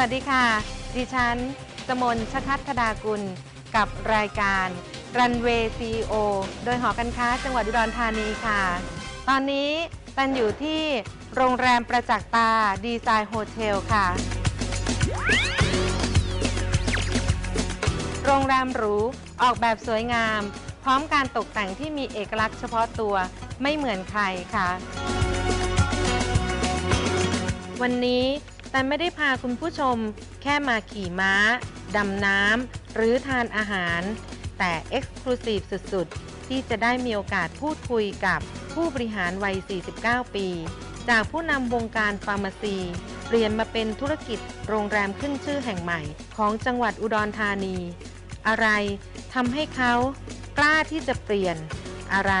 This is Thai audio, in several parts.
วัสดีค่ะ ดิฉัน สมนชคัตธดากุล กับรายการรันเวย์ซีโอโดยหอการค้าจังหวัดอุดรธานีค่ะ ตอนนี้ตันอยู่ที่โรงแรมประจักษ์ตาดีไซน์โฮเทลค่ะ โรงแรมหรูออกแบบสวยงาม พร้อมการตกแต่งที่มีเอกลักษณ์เฉพาะตัวไม่เหมือนใครค่ะ วันนี้ แตันไม่ได้พาคุณผู้ชมแค่มาขี่ม้า ดำน้ำ หรือทานอาหาร แต่ Exclusive สุดๆ ที่จะได้มีโอกาสพูดคุยกับผู้บริหารวัย 49 ปี จากผู้นำวงการฟาร์มาซีเปลี่ยนมาเป็นธุรกิจโรงแรมขึ้นชื่อแห่งใหม่ ของจังหวัดอุดรธานี อะไรทำให้เขากล้าที่จะเปลี่ยน อะไร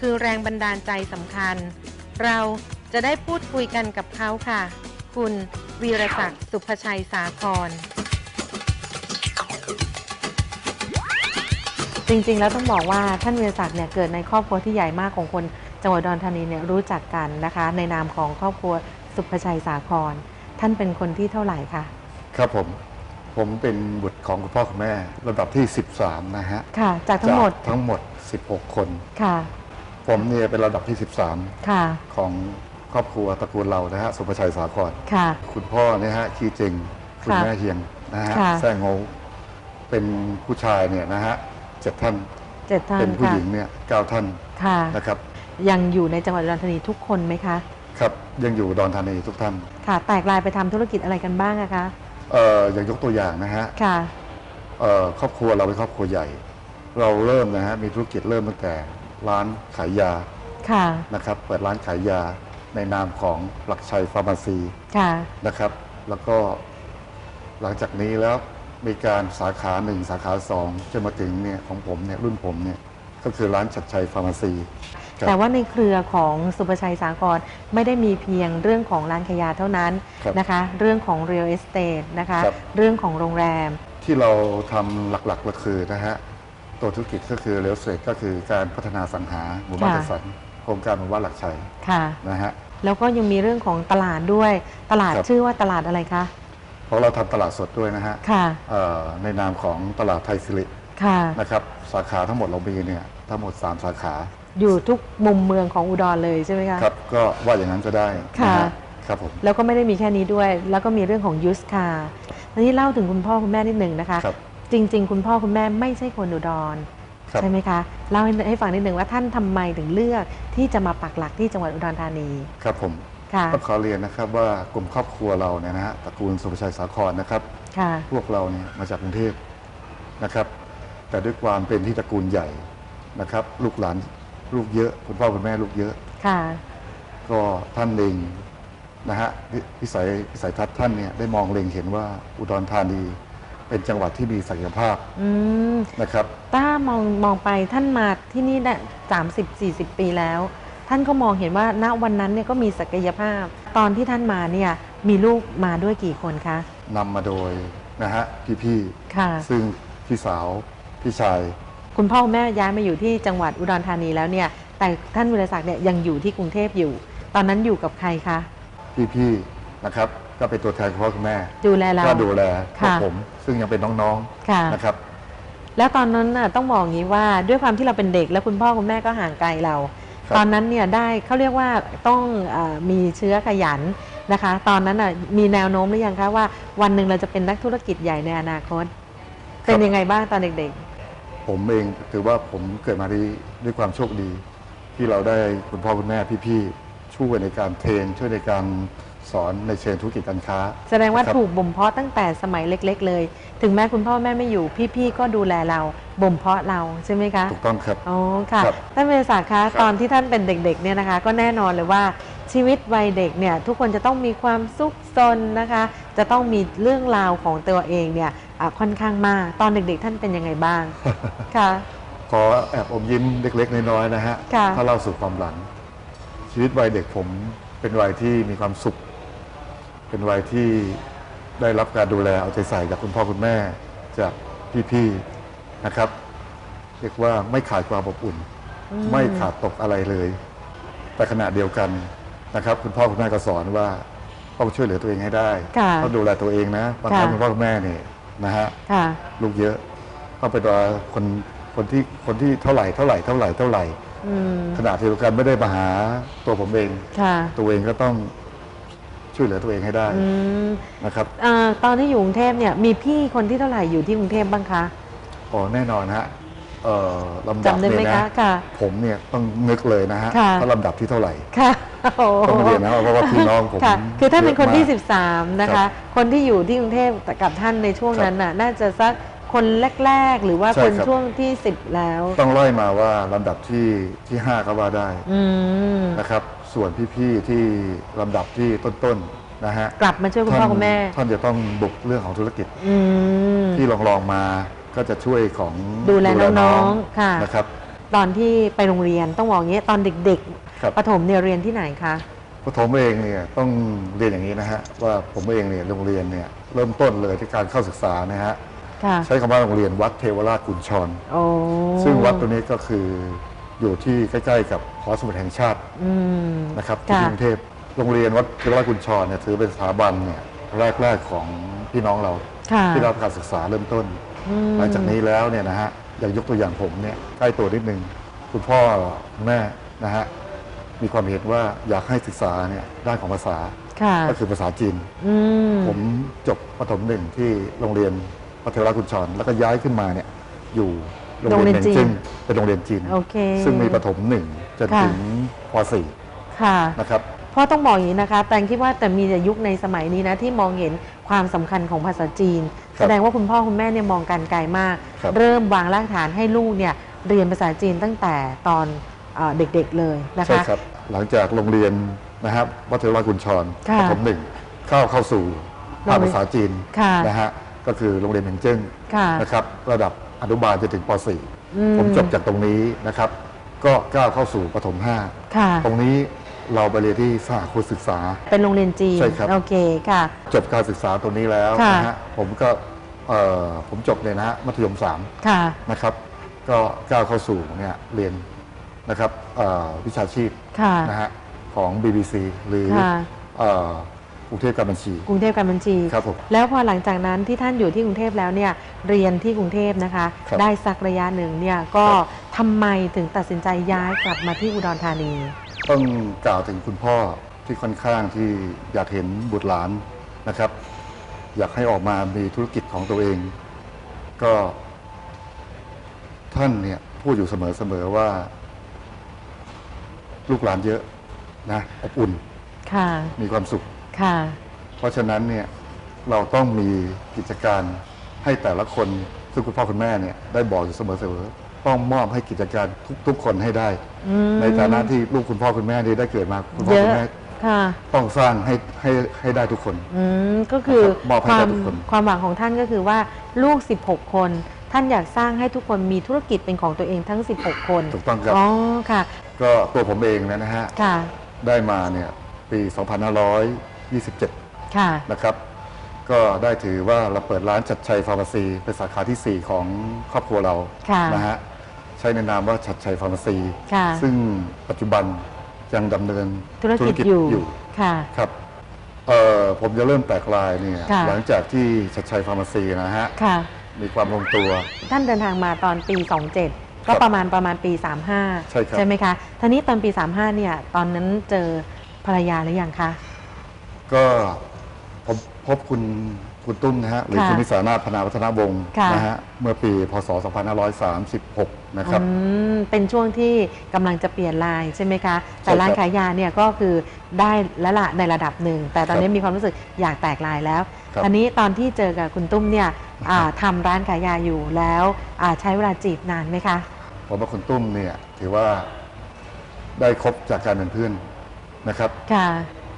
คือแรงบันดาลใจสำคัญ เราจะได้พูดคุยกันกับเขาค่ะ คุณวีรศักดิ์สุภชัยสาคร จริงๆ แล้วต้องบอกว่าท่านวีรศักดิ์เนี่ยเกิดในครอบครัวที่ใหญ่มากของคนจังหวัดอุดรธานีเนี่ยรู้จักกันนะคะ ในนามของครอบครัวสุภชัยสาคร ท่านเป็นคนที่เท่าไหร่คะครับผม ผมเป็นบุตรของคุณพ่อคุณแม่ระดับที่ 13 นะฮะค่ะ จากทั้งหมดจากทั้งหมด 16 คน ค่ะ ผมเนี่ยเป็นระดับที่ค่ะ13ของ ครอบครัวตระกูลเรานะฮะสุภชัยสาครค่ะ คุณพ่อเนี่ยฮะคีเจงคุณค่ะแม่เฮียงนะฮะค่ะ แซ่งโงเป็นผู้ชายเนี่ยนะฮะเจ็ดท่านเจ็ดท่านเป็นผู้ค่ะหญิงเนี่ยเก้าท่านค่ะ นะครับยังอยู่ในจังหวัดอุดรธานีทุกคนไหมคะ ครับยังอยู่อุดอนธานีทุกท่านค่ะ แตกลายไปทำธุรกิจอะไรกันบ้างอะคะ เอ่ออย่างยกตัวอย่างนะฮะ ค่ะ เอ่อครอบครัวเราเป็นครอบครัวใหญ่ เราเริ่มนะฮะมีธุรกิจเริ่มตั้งแต่ร้านขายยาค่ะ นะครับเปิดร้านขายยา ในนามของหลักชัยฟาร์มาซีค่ะ นะครับ แล้วก็หลังจากนี้แล้วมีการสาขาหนึ่งสาขาสองจนมาถึงเนี่ยของผมเนี่ยรุ่นผมเนี่ยก็คือร้านชัดชัยฟาร์มาซี ครับแต่ว่าในเครือของสุภชัยสากรไม่ได้มีเพียงเรื่องของร้านขายยาเท่านั้นครับนะคะ เรื่องของ real estate นะคะ ครับ เรื่องของโรงแรม ที่เราทำหลักๆก็คือนะฮะตัวธุรกิจก็คือเรลเ a ตก็คือการพัฒนาสังหาหมู่บ้านค่ะ จัดสรร โครงการหมู่บ้านหลักชัยค่ะ นะฮะ แล้วก็ยังมีเรื่องของตลาดด้วย ตลาดครับชื่อว่าตลาดอะไรคะ เพราะเราทำตลาดสดด้วยนะฮะค่ะ เอ่อในนามของตลาดไทยสิริค่ะ นะครับ สาขาทั้งหมดเรามีเนี่ยทั้งหมด 3 สาขา อยู่ทุกมุมเมืองของอุดรเลยใช่ไหมคะ ครับ ก็ว่าอย่างนั้นก็ได้ค่ะนฮครับผม แล้วก็ไม่ได้มีแค่นี้ด้วย แล้วก็มีเรื่องของยูสคาร์ทีนี้เล่าถึงคุณพ่อคุณแม่นิดหนึ่งนะคะ ครับ จริง ๆ คุณพ่อคุณแม่ไม่ใช่คนอุดรครับ ใช่ไหมคะเล่าให้ให้ฟังนิดหนึ่งว่าท่านทำไมถึงเลือกที่จะมาปักหลักที่จังหวัดอุดรธานี ครับผมค่ะต้องขอเรียนนะครับว่ากลุ่มครอบครัวเราเนี่ยนะฮะตระกูลสุภชัยสาครนะครับค่ะพวกเราเนี่ยมาจากกรุงเทพนะครับ แต่ด้วยความเป็นที่ตระกูลใหญ่นะครับ ลูกหลานลูกเยอะ คุณพ่อคุณแม่ลูกเยอะค่ะก็ท่านเล็งนะฮะวิวิสัยวิสัยทัศน์ท่านเนี่ยได้มองเล็งเห็นว่าอุดรธานี เป็นจังหวัดที่มีศักยภาพอืมนะครับถ้ามองมองไปท่านมาที่นี่ได้สามสิบสี่สิบปีแล้ว ท่านก็มองเห็นว่าณวันนั้นเนี่ยก็มีศักยภาพ ตอนที่ท่านมาเนี่ยมีลูกมาด้วยกี่คนคะ นำมาโดยนะฮะพี่ค่ะ ๆซึ่งพี่สาวพี่ชาย คุณพ่อคุณแม่ย้ายมาอยู่ที่จังหวัดอุดรธานีแล้วเนี่ย แต่ท่านวิรศักดิ์เนี่ยยังอยู่ที่กรุงเทพอยู่ ตอนนั้นอยู่กับใครคะ พี่ๆนะครับ ก็เป็นตัวแทนคุณพ่อคุณแม่ดูแลเรา ก็ดูแลพวกค่ะ ผมซึ่งยังเป็นน้องค่ะ ๆนะครับ แล้วตอนนั้นน่ะต้องบอกอย่างนี้ว่าด้วยความที่เราเป็นเด็ก แล้วคุณพ่อคุณแม่ก็ห่างไกลเรา ครับตอนนั้นเนี่ยได้เขาเรียกว่าต้องเออมีเชื้อขยันนะคะ ตอนนั้นน่ะมีแนวโน้มหรือยังคะว่าวันหนึ่งเราจะเป็นนักธุรกิจใหญ่ในอนาคตเป็นยังไงบ้างตอนเด็กผมเองถือว่าผมเกิดมาด้วยด้วยความโชคดี ที่เราได้คุณพ่อคุณแม่พี่ๆช่วยในการเทรนช่วยในการ สอนในเชิงธุรกิจการค้าๆแสดงว่านะครับถูกบ่มเพาะตั้งแต่สมัยเล็ก ๆ เลย ถึงแม้คุณพ่อแม่ไม่อยู่พี่ๆก็ดูแลเราบ่มเพาะเราใช่ไหมคะถูกต้องครับอ๋อค่ะครับท่านเวศาคะครับตอนที่ท่านเป็นเด็กๆเนี่ยนะคะ ก็แน่นอนเลยว่าชีวิตวัยเด็กเนี่ยทุกคนจะต้องมีความซุกซนนะคะ จะต้องมีเรื่องราวของตัวเองเนี่ยอะค่อนข้างมากตอนเด็กๆ ท่านเป็นยังไงบ้าง ค่ะ ขอแอบอมยิ้มเล็ก ๆ น้อยๆนะฮะค่ะ ถ้าเล่าสู่ความหลัง ชีวิตวัยเด็กผมเป็นวัยที่มีความสุข เป็นวัยที่ได้รับการดูแลเอาใจใส่จากคุณพ่อคุณแม่จากพี่ๆนะครับ เรียกว่าไม่ขาดความอบอุ่นอืมไม่ขาดตกอะไรเลย แต่ขณะเดียวกันนะครับ คุณพ่อคุณแม่ก็สอนว่าต้องช่วยเหลือตัวเองให้ได้ค่ะต้องดูแลตัวเองนะบางครั้งค่ะ คุณพ่อคุณแม่เนี่ยนะฮะ ค่ะ ลูกเยอะต้องไปดูแลคนคนที่คนที่เท่าไหร่เท่าไหร่เท่าไหร่เท่าไหร่อืมขณะเดียวกันไม่ได้มาหาตัวผมเอง ค่ะ ตัวเองก็ต้อง ช่วยเหลือตัวเองให้ได้อืมนะครับ เอ่อตอนที่อยู่กรุงเทพเนี่ยมีพี่คนที่เท่าไหร่อยู่ที่กรุงเทพบ้างคะอ๋อแน่นอนฮะเอ่อลำดับจำได้ไหมเนี่ยคะนะค่ะ ผมเนี่ยต้องนึกเลยนะฮะค่ะ ว่าลำดับที่เท่าไหร่ ค่ะโอ้ต้องเรียนนะเพราะว่าพี่น้องผมค่ะ คือถ้าเป็นคนที่ยอะมาก13 นะครัคะ บคนที่อยู่ที่กรุงเทพกับท่านในช่วงครับนั้นน่ะ น่าจะสักคนแรก ๆ หรือว่าใช่คนครับ ช่วงที่ 10 แล้ว ต้องไล่มาว่าลำดับที่ที่ห้าก็ว่าได้อืม นะครับ ส่วนพี่ๆที่ลำดับที่ต้นๆนะฮะกลับมาช่วยคุณพ่อคุณแม่ ท่านจะต้องบุกเรื่องของธุรกิจอืม ที่ลองๆมาก็จะช่วยของดูแลน้องๆค่ะ นะครับ ตอนที่ไปโรงเรียนต้องบอกอย่างนี้ตอนเด็กครับ ๆประถมเนี่ยเรียนที่ไหนคะปฐมเองเนี่ยต้องเรียนอย่างนี้นะฮะว่าผมเองเนี่ยโรงเรียนเนี่ยเริ่มต้นเลยที่การเข้าศึกษานะฮะค่ะใช้คำว่าโรงเรียนวัดเทวราชกุญชร โอ้ซึ่งวัดตัวนี้ก็คือ อยู่ที่ใกล้ๆ กับหอสมุดแห่งชาติอืมนะครับที่ค่ะกรุงเทพโรงเรียนวัดเทวราชกุญชรเนี่ยถือเป็นสถาบันเนี่ยแรกๆของพี่น้องเราค่ะที่รับการศึกษาเริ่มต้นอืมหลังจากนี้แล้วเนี่ยนะฮะอย่างยกตัวอย่างผมเนี่ยใกล้ตัวนิดนึง คุณพ่อคุณแม่นะฮะมีความเห็นว่าอยากให้ศึกษาเนี่ยด้านของภาษาค่ะก็คือภาษาจีนอืมผมจบประถมหนึ่งที่โรงเรียนพัทรกุญชรแล้วก็ย้ายขึ้นมาเนี่ยอยู่ โรงเรียนเหม่งจิ้งเป็นโรงเรียนจีนโอเคซึ่งมีประถมหนึ่งจนค่ะถึงปค่ะ .4 นะครับเพราะต้องบอกอย่างนี้นะคะ แตงคิดว่าแต่มีแต่ยุคในสมัยนี้นะที่มองเห็นความสำคัญของภาษาจีนครับแสดงว่าคุณพ่อคุณแม่เนี่ยมองการไกลมากครับเริ่มวางรากฐานให้ลูกเนี่ยเรียนภาษาจีนตั้งแต่ตอนเอ่อเด็กๆเลยนะใช่คะครับหลังจากโรงเรียนนะครับวัทรกุญชรค่ะประถมหนึ่งเข้าเข้าสู่ภาคภาษาจีนค่ะนะฮะก็คือโรงเรียนเหม่งจิ้งค่ะนะครับ ระดับ อนุบาลจนถึงปอืม .4 ผมจบจากตรงนี้นะครับ ก็ก้าวเข้าสู่ประถมค่ะ 5ตรงนี้เราไปเรียนที่สหคุณศึกษา เป็นโรงเรียนจีนใช่ครับ โอเคค่ะ จบการศึกษาตรงนี้แล้วค่ะ นะฮะผมก็เอ่อผมจบเลยนะฮะมัธยมค่ะ3นะครับ ก็ก้าวเข้าสู่เนี่ยเรียนนะครับเอ่อวิชาชีพค่ะ นะฮะของ BBC หรือค่ะ เอ่อก รุงเทพการบัญชี กรุงเทพการบัญชี ครับผมแล้วพอหลังจากนั้นที่ท่านอยู่ที่กรุงเทพแล้วเนี่ยเรียนที่กรุงเทพนะคะ ครับได้สักระยะหนึ่งเนี่ยก็ครับ ทำไมถึงตัดสินใจย้ายกลับมาที่อุดรธานี ต้องกล่าวถึงคุณพ่อที่ค่อนข้างที่อยากเห็นบุตรหลานนะครับ อยากให้ออกมามีธุรกิจของตัวเอง ก็ ท่านเนี่ยพูดอยู่เสมอๆว่า ลูกหลานเยอะนะอบอุ่น ค่ะ มีความสุข ค่ะ เพราะฉะนั้นเนี่ยเราต้องมีกิจการให้แต่ละคนซึ่งคุณพ่อคุณแม่เนี่ยได้บอกอยู่เสมอๆต้องมอบให้กิจการทุกๆคนให้ได้ อืม ในฐานะที่ลูกคุณพ่อคุณแม่ได้ได้เกิดมาคุณพ่อเยอะคุณแม่ค่ะ ต้องสร้างให้ให้ให้ได้ทุกคน อืมก็คือนะครับมอบให้ควากัมบทุกคนความหวังของท่านก็คือว่าลูก 16 คน ท่านอยากสร้างให้ทุกคนมีธุรกิจเป็นของตัวเองทั้ง 16 คนถูกต้องครับ อ๋อค่ะก็ตัวผมเองนะฮะ ค่ะ ได้มาเนี่ยปี2527 ค่ะนะครับ ก็ได้ถือว่าเราเปิดร้านชัดชัยฟาร์มาซีเป็นสาขาที่ 4 ของครอบครัวเราค่ะนะฮะใช้ในนามว่าชัดชัยฟาร์มาซีค่ะ ซึ่งปัจจุบันยังดำเนินธุรกิจอยู่อยู่ค่ะ ครับเอ่อผมจะเริ่มแตกลายเนี่ยค่ะ หลังจากที่ชัดชัยฟาร์มาซีนะฮะค่ะ มีความลงตัว ท่านเดินทางมาตอนปี 27ครัก็บประมาณประมาณปี 35ใช่ครับ ไหมคะทีนี้ตอนปี 35เนี่ยตอนนั้นเจอภรรยาหรือยังคะ ก็ผมพบคุณคุณตุ้มนะฮะหรือค่ะคุณนิสานาถพนาวัฒนวงศ์ค่ะ นะฮะเมื่อปีพศ 2536 นะครับ อืมเป็นช่วงที่กำลังจะเปลี่ยนลายใช่ไหมคะ แต่ใช่ครับร้านขายยาเนี่ยก็คือได้แล้วละในระดับหนึ่ง แต่ตอนนี้ครับมีความรู้สึกอยากแตกลายแล้วครับอันนี้ตอนที่เจอกับคุณตุ้มเนี่ยอ่าทำร้านขายยาอยู่แล้วอ่าใช้เวลาจีบนานไหมคะ ผมว่าคุณตุ้มเนี่ยถือว่าได้คบจากการเป็นเพื่อนนะครับ ค่ะ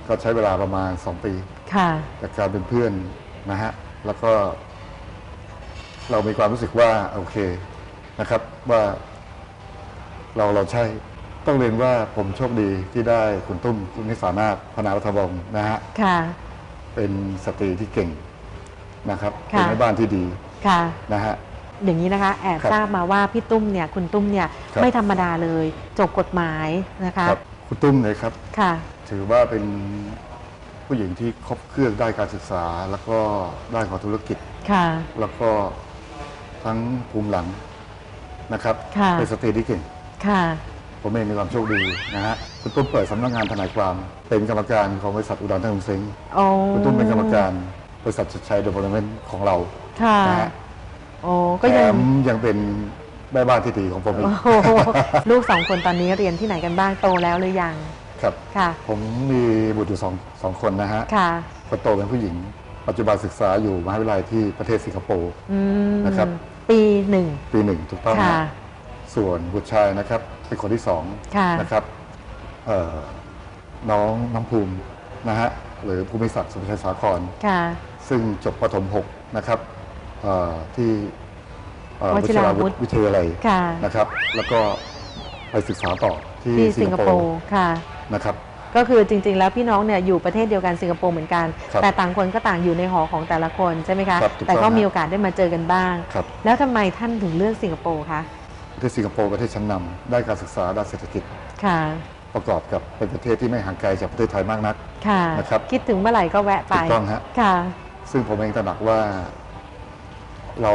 ก็ใช้เวลาประมาณ 2 ปีค่ะ จากการเป็นเพื่อนนะฮะ แล้วก็ เรามีความรู้สึกว่า โอเคนะครับว่า เราเราใช่ ต้องเรียนว่าผมโชคดีที่ได้คุณตุ้มคุณนิสานาถพนาวัฒนวงศ์นะฮะ ค่ะ เป็นสตรีที่เก่งนะครับ ค่ะ เป็นแม่บ้านที่ดีค่ะ นะฮะ อย่างนี้นะคะ แอบครับทราบมาว่าพี่ตุ้มเนี่ย คุณตุ้มเนี่ย ครับ ไม่ธรรมดาเลย จบกฎหมายนะคะครับคุณตุ้มเลยครับ ค่ะ ถือว่าเป็นผู้หญิงที่ครบเครื่องได้านการศึกษา แล้วก็ด้านของธุรกิจ ค่ะ แล้วก็ทั้งภูมิหลังนะครับค่ะ เป็นสตรีที่เก่ง ค่ะ ผมเองมีความโชคดีนะฮะคุณตุ้มเปิดสำนักงานทนายความ เป็นกรรมการของบริษัทอุดรท่านุเซ็งโอ้คุณตุ้มเป็นกรรมการบริษัทชัดชัยเดเวลเมนต์ของเราค่ะนะฮะโอ้ก็แถยัง มยังเป็นแม่บ้านที่ดีของผมอีก โอ้โหลูกสองคนตอนนี้เรียนที่ไหนกันบ้างโตแล้วหรือยัง ครับ ค่ะ ผมมีบุตรอยู่สองสองคนนะฮะค่ะ คนโตเป็นผู้หญิง ปัจจุบันศึกษาอยู่มหาวิทยาลัยที่ประเทศสิงคโปร์ อืมนะครับ ปีหนึ่ง ปีหนึ่งถูกต้องค่ะนะส่วนบุตรชายนะครับ เป็นคนที่สองค่ะ นะครับเอ่อน้องน้ำภูมินะฮะหรือภูมิศักดิ์สุภชัยสาคร ค่ะ ซึ่งจบประถมหกนะครับเอ่อที่เอ่อวชิราวุธ วิทยาลัยค่ะ นะครับ แล้วก็ ไปศึกษาต่อที่ที่สิสิงงคคโปโปร์ร์ค่ะ นะครับ ก็คือจริง ๆ แล้วพี่น้องเนี่ยอยู่ประเทศเดียวกันสิงคโปร์เหมือนกัน ครับแต่ต่างคนก็ต่างอยู่ในหอของแต่ละคนใช่ไหมคะ ครับถูกต้องแต่ก็ฮะมีโอกาสได้มาเจอกันบ้าง ครับ แล้วทำไมท่านถึงเลือกสิงคโปร์คะประเทศสิงคโปร์ประเทศชั้นนำได้การศึกษาด้านเศรษฐกิจ ค่ะ ประกอบกับเป็นประเทศที่ไม่ห่างไกลจากประเทศไทยมากนัก ค่ะ นะครับคิดถึงเมื่อไหร่ก็แวะไปถูกต้องฮะ ค่ะ ซึ่งผมเองตระหนักว่า เรา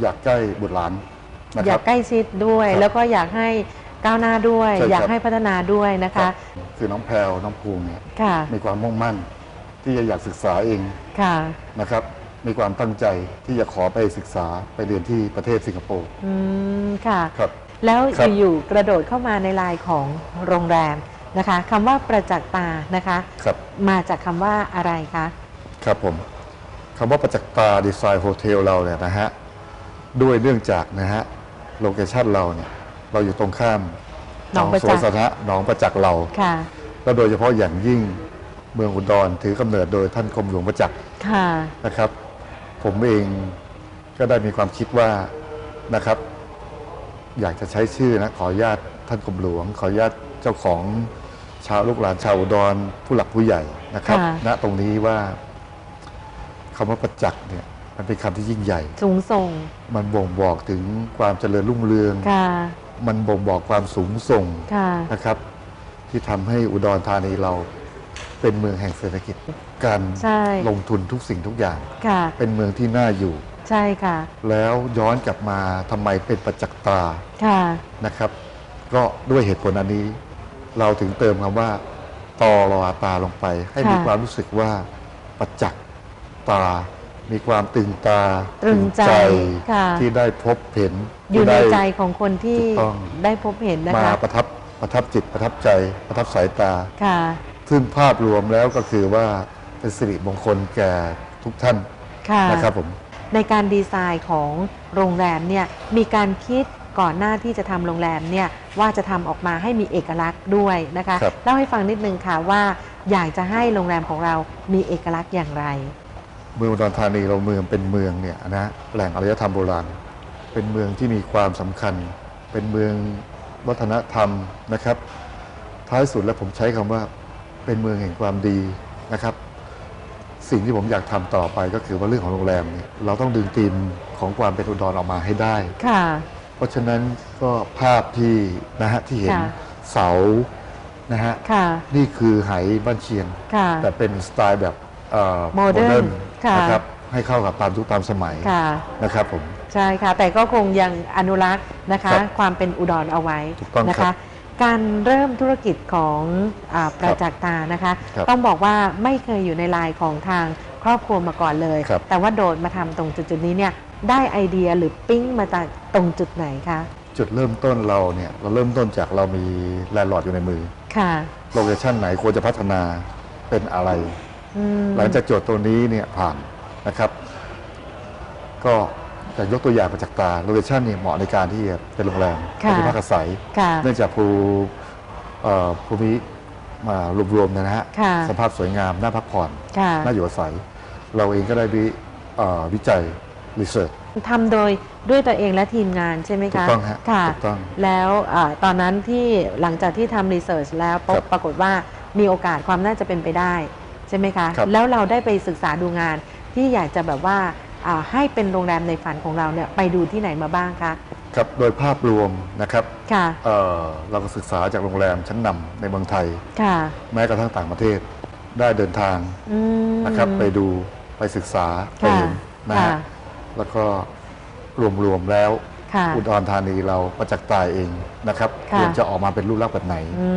อยากใกล้บุตรหลานนะอคยารักบ ใกล้ชิดด้วย ครับแล้วก็อยากให้ ก้าวหน้าด้วย ใช่ครับอยากให้พัฒนาด้วยนะครัคะ บ คือน้องแพรวน้องภูมิเนี่ยค่ะ มีความมุ่งมั่น ที่จะอยากศึกษาเองค่ะ นะครับ มีความตั้งใจที่จะขอไปศึกษาไปเรียนที่ประเทศสิงคโปร์อืม ค่ะ ครับ แล้วครับ อยู่ๆกระโดดเข้ามาในลายของโรงแรมนะคะคำว่าประจักษ์ตานะคะ ครับมาจากคำว่าอะไรคะ ครับผมคำว่าประจักษ์ตาดีไซน์โฮเทลเราเนี่ยนะฮะด้วยเนื่องจากนะฮะโลเคชั่นเราเนี่ย เราอยู่ตรงข้ามหนองประสจัวกนษ์ สาธารณะหนองประจักษ์เรา ค่ะ และโดยเฉพาะอย่างยิ่งเมืองอุดรถือกำเนิดโดยท่านกรมหลวงประจักษ์ค่ะ นะครับ ผมเองก็ได้มีความคิดว่านะครับ อยากจะใช้ชื่อนะขออนุญาตท่านกรมหลวง ขออนุญาตเจ้าของชาวลูกหลานชาวอุดรผู้หลักผู้ใหญ่นะครับ ค่ะ ณตรงนี้ว่าคำว่าประจักษ์เนี่ยมันเป็นคำที่ยิ่งใหญ่ สูงส่ง มันบ่งบอกถึงความเจริญรุ่งเรือง ค่ะ มันบ่งบอกความสูงส่งค่ะนะครับ ที่ทำให้อุดรธานีเราเป็นเมืองแห่งเศรษฐกิจ การใช่ ลงทุนทุกสิ่งทุกอย่าง ค่ะ เป็นเมืองที่น่าอยู่ ใช่ค่ะ แล้วย้อนกลับมาทำไมเป็นประจักษ์ตาค่ะ นะครับก็ด้วยเหตุผลอันนี้ เราถึงเติมคำว่าตอรอตาลงไป ให้ค่ะมีความรู้สึกว่าประจักษ์ตา มีความตึงตาตรึงใจค่ะ ที่ได้พบเห็นอยู่ในที่ได้ ใจของคนที่ถูกต้อง ได้พบเห็นนะมาคะประทับประทับจิตประทับใจประทับสายตา ค่ะ ซึ่งภาพรวมแล้วก็คือว่าเป็นสิริมงคลแก่ทุกท่านค่ะ นะครับผม ในการดีไซน์ของโรงแรมเนี่ยมีการคิดก่อนหน้าที่จะทำโรงแรมเนี่ยว่าจะทำออกมาให้มีเอกลักษณ์ด้วยนะคะครับ เล่าให้ฟังนิดนึงค่ะว่า อยากจะให้โรงแรมของเรามีเอกลักษณ์อย่างไร เมืองอุดรธานีเราเมืองเป็นเมืองเนี่ยนะแหล่งอารยธรรมโบราณ เป็นเมืองที่มีความสำคัญ เป็นเมืองวัฒนธรรมนะครับ ท้ายสุดแล้วผมใช้คำว่าเป็นเมืองแห่งความดีนะครับ สิ่งที่ผมอยากทำต่อไปก็คือว่าเรื่องของโรงแรมเนี่ยเราต้องดึงธีมของความเป็นอุดรออกมาให้ได้ค่ะ เพราะฉะนั้นก็ภาพที่นะฮะที่เห็นค่ะเสานะฮะค่ะนี่คือไหบ้านเชียงค่ะแต่เป็นสไตล์แบบเอ่อ Modern ค่ะ นะครับให้เข้ากับตามยุคตามสมัยค่ะ นะครับผม ใช่ค่ะ แต่ก็คงยังอนุรักษ์นะคะ ครับความเป็นอุดรเอาไว้ถูกต้องนะครัคะบการเริ่มธุรกิจของอาประจักษ์ตานะคะ ครับต้องบอกว่าไม่เคยอยู่ในลายของทางครอบครัวมาก่อนเลย ครับ แต่ว่าโดดมาทำตรงจุดๆนี้เนี่ยได้ไอเดียหรือปิ้งมาจากตรงจุดไหนคะจุดเริ่มต้นเราเนี่ยเราเริ่มต้นจากเรามีแลนด์ลอร์ดอยู่ในมือค่ะ โลเคชั่นไหนควรจะพัฒนาเป็นอะไรอืม หลังจากโจทย์ตัวนี้เนี่ยผ่านนะครับ ก็จะยกตัวอย่างมาจากตาโลเคชั่นเนี่ยเหมาะในการที่จะเป็นโรงแรมค่ะเป็นที่พักอาศัยค่ะเนื่องจากภูเอ่อภูมิมารวมๆเนี่ยนะฮะค่ะ สภาพสวยงามน่าพักผ่อน ค่ะน่าอยู่อาศัย เราเองก็ได้วิเอ่อวิจัยรีเสิร์ช ทำโดยด้วยตัวเองและทีมงานใช่ไหมถูคะกต้องฮะค่ะ ถูกต้องแล้วอาตอนนั้นที่หลังจากที่ทำรีเสิร์ชแล้วพครับบปรากฏว่ามีโอกาสความน่าจะเป็นไปได้ ใช่ไหมคะ ครับ แล้วเราได้ไปศึกษาดูงานที่อยากจะแบบว่าอ่าให้เป็นโรงแรมในฝันของเราเนี่ยไปดูที่ไหนมาบ้างคะครับโดยภาพรวมนะครับค่ะเอ่อเราก็ศึกษาจากโรงแรมชั้นนำในเมืองไทย ค่ะแม้กระทั่งต่างประเทศได้เดินทางอืม นะครับ ไปดูไปศึกษาไปค่ะเห็นนะค่ะฮะแล้วก็รวมๆแล้วค่ะ อุดรธานีเราประจักษ์ตายเองนะครับค่ะ ควรจะออกมาเป็นรูปลักษณ์แบบไหน อื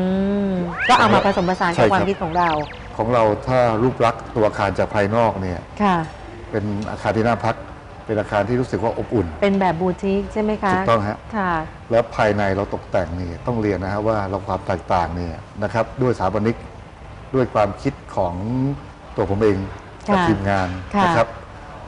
มก็เอามาผสมผสานใช่กับครับ ความคิดของเรา ของเราถ้ารูปลักษณ์ตัวอาคารจากภายนอกเนี่ยค่ะ เป็นอาคารที่น่าพัก เป็นอาคารที่รู้สึกว่าอบอุ่น เป็นแบบบูติกใช่ไหมคะถูกต้องฮะ ค่ะ แล้วภายในเราตกแต่งนี่ต้องเรียนนะฮะว่าเราความแตกต่างเนี่ยนะครับด้วยสถาปนิกด้วยความคิดของตัวผมเองกับค่ะทีมงานค่ะ นะครับ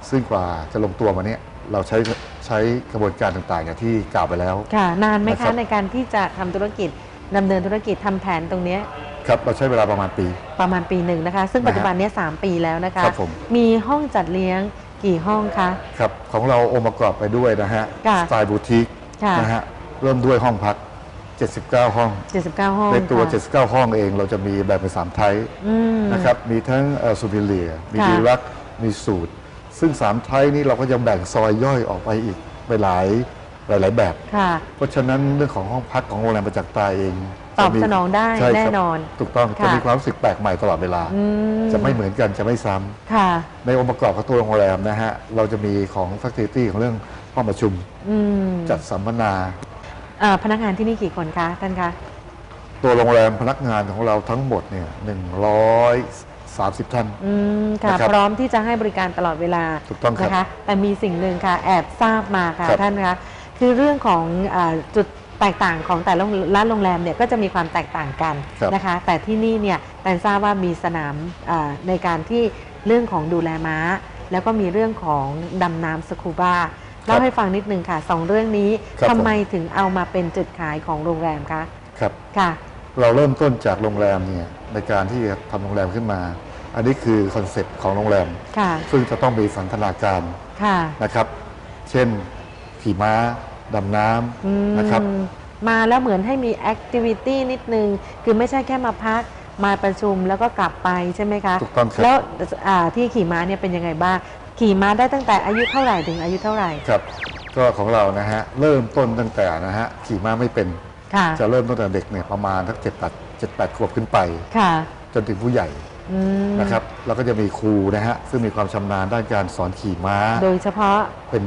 ซึ่งกว่าจะลงตัวมาเนี่ยเราใช้ใช้กระบวนการต่างๆอย่างที่กล่าวไปแล้ว ค่ะ นานไหมนะครัคะบ ในการที่จะทำธุรกิจดำเนินธุรกิจทำแผนตรงเนี้ย ครับเราใช้เวลาประมาณปี ประมาณปีหนึ่งนะคะ ซึ่งนะฮะปัจจุบันเนี้ยสามปีแล้วนะคะ ครับผม มีห้องจัดเลี้ยงกี่ห้องคะ ครับของเราองค์ประกอบไปด้วยนะฮะค่ะสไตล์บูติกค่ะ นะฮะเริ่มด้วยห้องพัก 79 ห้อง 79 ห้องในตัว ค่ะ79 ห้องเองเราจะมีแบ่งเป็น3ไทป์อืม นะครับมีทั้งซูพิเลียมีค่ะ ดีลักซ์มีสูตร ซึ่ง 3 ไทป์นี้เราก็ยังแบ่งซอยย่อยออกไปอีกไปหลายหลาย ๆ แบบ ค่ะ เพราะฉะนั้นเรื่องของห้องพักของโรงแรมประจักษ์ตาเอง ตอบจะมีสนองได้ใช่ครับแน่นอน ถูกต้องค่ะ จะมีความรู้สึกแปลกใหม่ตลอดเวลา อืมจะไม่เหมือนกันจะไม่ซ้ำค่ะ ในองค์ประกอบของตัวโรงแรมนะฮะเราจะมีของฟัค i ิตี้ของเรื่องห้องประชุมอืมจัดสัมมนาเอ่อพนักงานที่นี่กี่คนคะท่านคะ ตัวโรงแรมพนักงานของเราทั้งหมดเนี่ยหนึ่งร้อยสามสิบท่าน อืมค่ะนะครับพร้อมที่จะให้บริการตลอดเวลาถูกต้องครับนะคะแต่มีสิ่งหนึ่งค่ะ แอบทราบมาค่ะครับท่านคะคือเรื่องของอาจุด แตกต่างของแต่ละร้านโรงแรมเนี่ยก็จะมีความแตกต่างกันครับนะคะ แต่ที่นี่เนี่ยแตนทราบว่ามีสนามอ่าในการที่เรื่องของดูแลม้า แล้วก็มีเรื่องของดำน้ำสคูบาเล่าให้ฟังนิดนึงค่ะสองเรื่องนี้ครับทำผมไมถึงเอามาเป็นจุดขายของโรงแรมคะครับค่ะ เราเริ่มต้นจากโรงแรมเนี่ยในการที่จะทำโรงแรมขึ้นมา อันนี้คือคอนเซ็ปต์ของโรงแรมค่ะซึ่งจะต้องมีสันทนาการค่ะนะครับ เช่นขี่ม้า ดำน้อืมำนะครับ มาแล้วเหมือนให้มีแอคทิวิตี้นิดนึง คือไม่ใช่แค่มาพักมาประชุมแล้วก็กลับไปใช่ไหมคะถูกต้องครับแล้วอ่าที่ขี่ม้าเนี่ยเป็นยังไงบ้าง ขี่ม้าได้ตั้งแต่อายุเท่าไหร่ถึงอายุเท่าไหร่ครับ ก็ของเรานะฮะเริ่มต้นตั้งแต่นะฮะขี่ม้าไม่เป็นค่ะจะเริ่มตั้งแต่เด็กเนี่ยประมาณทักเจ็ดแปดเจ็ดแปดขวบขึ้นไปค่ะจนถึงผู้ใหญ่อืมนะครับแล้วก็จะมีครูนะฮะซึ่งมีความชำนาญด้านการสอนขี่ม้า โดยเฉพาะเป็น